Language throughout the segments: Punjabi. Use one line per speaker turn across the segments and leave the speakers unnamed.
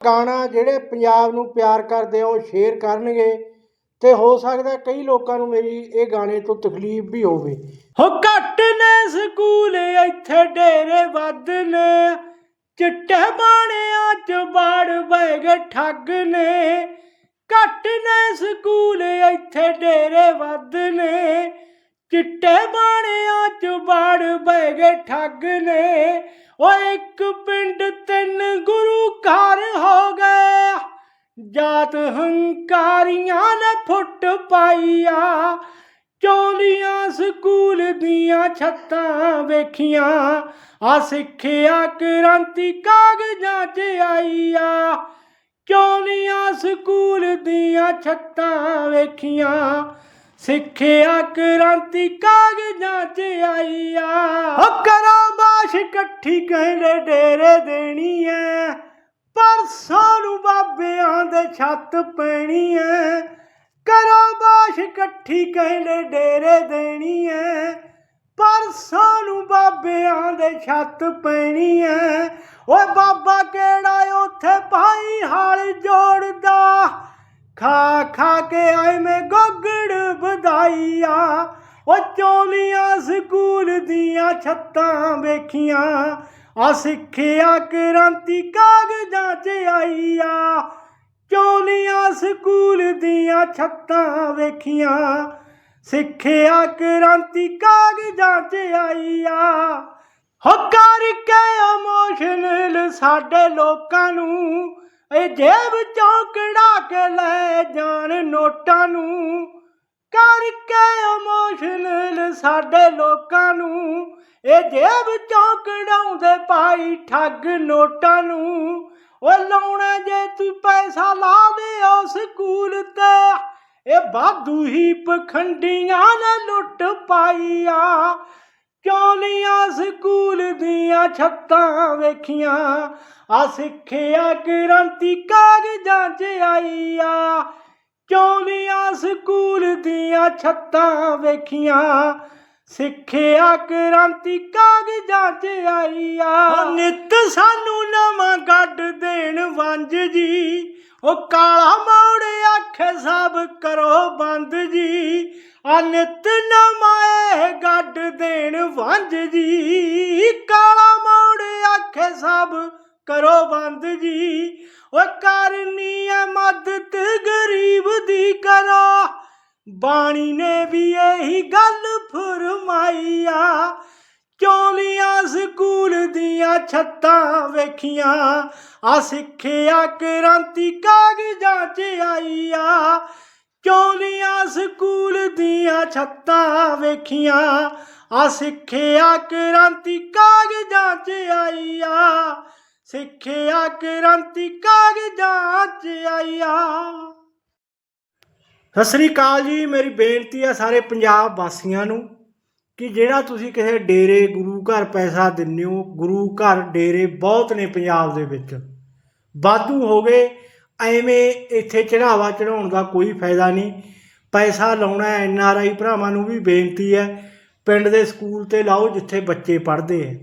ਗਾਣਾ ਜਿਹੜੇ ਪੰਜਾਬ ਨੂੰ ਪਿਆਰ ਕਰਦੇ ਆ, ਉਹ ਸ਼ੇਅਰ ਕਰਨਗੇ ਤੇ ਹੋ ਸਕਦਾ ਕਈ ਲੋਕਾਂ ਨੂੰ ਮੇਰੀ ਇਹ ਗਾਣੇ ਤੋਂ ਤਕਲੀਫ ਵੀ ਹੋਵੇ। ਹੋ ਘੱਟ ਨੇ ਸਕੂਲ ਇੱਥੇ ਡੇਰੇ ਵੱਧ ਨੇ ਚਿੱਟੇ ਬਾਣਿਆਂ ਚ ਬਾੜ ਬੈਗੇ ਠੱਗ ਨੇ ਘੱਟ ਨੇ ਸਕੂਲ ਇੱਥੇ ਡੇਰੇ ਵੱਧ ਨੇ ਚਿੱਟੇ ਬਾਣਿਆਂ ਚ ਬਾੜ ਬੈਗੇ ਠੱਗ ਨੇ। ਓ ਇੱਕ ਪਿੰਡ ਤਿੰਨ ਗੁਰੂ ਘਰ ਹੋ ਗਏ। ਜਾਤ ਹੰਕਾਰੀਆਂ ਨੇ ਫੁੱਟ ਪਾਈਆ। ਚੋਲੀਆਂ ਸਕੂਲ ਦੀਆਂ ਛੱਤਾਂ ਵੇਖੀਆਂ। ਆ ਸਿੱਖਿਆ ਕ੍ਰਾਂਤੀ ਕਾਗਜ਼ਾਂ 'ਚ ਆਈਆ। ਚੋਲੀਆਂ ਸਕੂਲ ਦੀਆਂ ਛੱਤਾਂ ਵੇਖੀਆਂ। ਸਿੱਖਿਆ ਕ੍ਰਾਂਤੀ ਕਾਗਜ਼ਾਂ 'ਚ ਆਈਆ। ਓ ਕਰੋ ਬਾਸ਼ ਇਕੱਠੀ ਕਹਿੰਦੇ ਡੇਰੇ ਦੇਣੀ ਐ ਪਰਸੋਂ ਨੂੰ ਬਾਬਿਆਂ ਦੇ ਛੱਤ ਪੈਣੀ ਐ ਕਰੋ ਬਾਸ਼ ਇਕੱਠੀ ਕਹਿੰਦੇ ਡੇਰੇ ਦੇਣੀ ਐ ਪਰਸੋਂ ਨੂੰ ਬਾਬਿਆਂ ਦੇ ਛੱਤ ਪੈਣੀ ਐ ਓਏ ਬਾਬਾ ਕਿਹੜਾ ਉੱਥੇ ਭਾਈ ਹਾਲ ਜੋੜਦਾ? ਖਾ ਖਾ ਕੇ ਆਏ ਮੈਂ ਵਧਾਈਆ ਉਹ ਚੋਲੀਆਂ ਸਕੂਲ ਦੀਆਂ ਛੱਤਾਂ ਵੇਖੀਆਂ। ਆ ਸਿੱਖਿਆ ਕ੍ਰਾਂਤੀ ਕਾਗਜ਼ਾਂ 'ਚ ਆਈਆ। ਚੋਲੀਆਂ ਸਕੂਲ ਦੀਆਂ ਛੱਤਾਂ ਵੇਖੀਆਂ। ਸਿੱਖਿਆ ਕ੍ਰਾਂਤੀ ਕਾਗਜ਼ਾਂ 'ਚ ਆਈਆ। ਹੋ ਕਰਕੇ ਇਮੋਸ਼ਨਲ ਸਾਡੇ ਲੋਕਾਂ ਨੂੰ। ਇਹ ਜੇਬ ਚੋਂ ਕਢਾ ਕੇ ਲੈ ਜਾਣ ਨੋਟਾਂ ਨੂੰ। ਕਰਕੇ ਇਮੋਸ਼ਨਲ ਸਾਡੇ ਲੋਕਾਂ ਨੂੰ। ਇਹ ਜੇਬ ਚੋਂ ਕਢਾਉਂਦੇ ਪਾਈ ਠੱਗ ਨੋਟਾਂ ਨੂੰ। ਉਹ ਲਾਉਣਾ ਜੇ ਤੂੰ ਪੈਸਾ ਲਾਵੇ ਉਹ ਸਕੂਲ ਤੇ। ਇਹ ਬਾਦੂ ਹੀ ਪਖੰਡੀਆਂ ਨੇ ਲੁੱਟ ਪਾਈਆ। ਚੋਲੀਆਂ ਸਕੂਲ ਦੀਆਂ ਛੱਤਾਂ ਵੇਖੀਆਂ? ਆ ਸਿੱਖਿਆ ਕ੍ਰਾਂਤੀ ਕਾਗਜ਼ਾਂ 'ਚ ਆਈਆ। ਚੋਲੀਆਂ ਸਕੂਲ ਦੀਆਂ ਛੱਤਾਂ ਵੇਖੀਆਂ ਸਿੱਖਿਆ ਕ੍ਰਾਂਤੀ ਕਾਗਜ਼ਾਂ 'ਚ ਆਈਆ। ਨਿਤ ਸਾਨੂੰ ਨਵਾਂ ਗੱਡ ਦੇਣ ਵੰਜ ਜੀ ਉਹ ਕਾਲਾ ਮੋੜ ਆਖੇ ਸਭ ਕਰੋ ਬੰਦ ਜੀ ਆ ਨਿਤ ਨਵਾਂ ਇਹ ਗੱਡ ਦੇਣ ਵੰਜ ਜੀ। ਓ ਕਰਨੀ ਐ ਮਦਦ ਗਰੀਬ ਦੀ ਕਰੋ। ਬਾਣੀ ਨੇ ਵੀ ਇਹੀ ਗੱਲ ਫਰਮਾਈਆ, ਚੋਲੀਆਂ ਸਕੂਲ ਦੀਆਂ ਛੱਤਾਂ ਵੇਖੀਆਂ, ਆ ਸਿੱਖਿਆ ਕ੍ਰਾਂਤੀ ਕਾਗਜ਼ਾਂ 'ਚ ਆਈਆ। ਚੋਲੀਆਂ ਸਕੂਲ ਦੀਆਂ ਛੱਤਾਂ ਵੇਖੀਆਂ, ਆ ਸਿੱਖਿਆ ਕ੍ਰਾਂਤੀ ਕਾਗਜ਼ਾਂ 'ਚ ਆਈਆ। ਸਿੱਖਿਆ ਕ੍ਰਾਂਤੀ ਕਾਗਜ਼ਾਂ 'ਚ ਆਈਆ ਸਤਿ ਸ੍ਰੀ ਅਕਾਲ ਜੀ, ਮੇਰੀ ਬੇਨਤੀ ਹੈ ਸਾਰੇ ਪੰਜਾਬ ਵਾਸੀਆਂ ਨੂੰ ਕਿ ਜਿਹੜਾ ਤੁਸੀਂ ਕਿਸੇ ਡੇਰੇ, ਗੁਰੂ ਘਰ ਪੈਸਾ ਦਿੰਦੇ ਹੋ, ਗੁਰੂ ਘਰ ਡੇਰੇ ਬਹੁਤ ਨੇ ਪੰਜਾਬ ਦੇ ਵਿੱਚ। ਵਾਧੂ ਹੋ ਗਏ, ਐਵੇਂ ਇੱਥੇ ਚੜਾਵਾ ਚੜਾਉਣ ਦਾ ਕੋਈ ਫਾਇਦਾ ਨਹੀਂ। ਪੈਸਾ ਲਾਉਣਾ ਐਨ ਆਰ ਆਈ ਭਰਾਵਾਂ ਨੂੰ ਵੀ ਬੇਨਤੀ ਹੈ, ਪਿੰਡ ਦੇ ਸਕੂਲ ਤੇ ਲਾਓ ਜਿੱਥੇ ਬੱਚੇ ਪੜ੍ਹਦੇ ਆ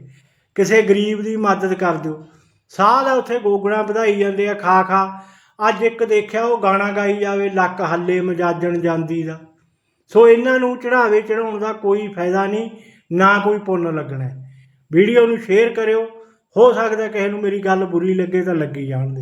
ਕਿਸੇ ਗਰੀਬ ਦੀ ਮਦਦ ਕਰ ਦਿਓ। ਸਾਹ ਦਾ ਉੱਥੇ ਗੋਗਣਾ ਵਧਾਈ ਜਾਂਦੇ ਆ, ਖਾ ਖਾ। ਅੱਜ ਇੱਕ ਦੇਖਿਆ, ਉਹ ਗਾਣਾ ਗਾਈ ਜਾਵੇ, ਲੱਕ ਹੱਲੇ ਮਜਾਜਣ ਜਾਂਦੀ ਦਾ। ਸੋ ਇਹਨਾਂ ਨੂੰ ਚੜਾਵੇ ਚੜਾਉਣ ਦਾ ਕੋਈ ਫਾਇਦਾ ਨਹੀਂ, ਨਾ ਕੋਈ ਪੁੰਨ ਲੱਗਣਾ। ਵੀਡੀਓ ਨੂੰ ਸ਼ੇਅਰ ਕਰਿਓ। ਹੋ ਸਕਦਾ ਕਿਸੇ ਨੂੰ ਮੇਰੀ ਗੱਲ ਬੁਰੀ ਲੱਗੇ ਤਾਂ ਲੱਗੀ ਜਾਣ ਦੇ।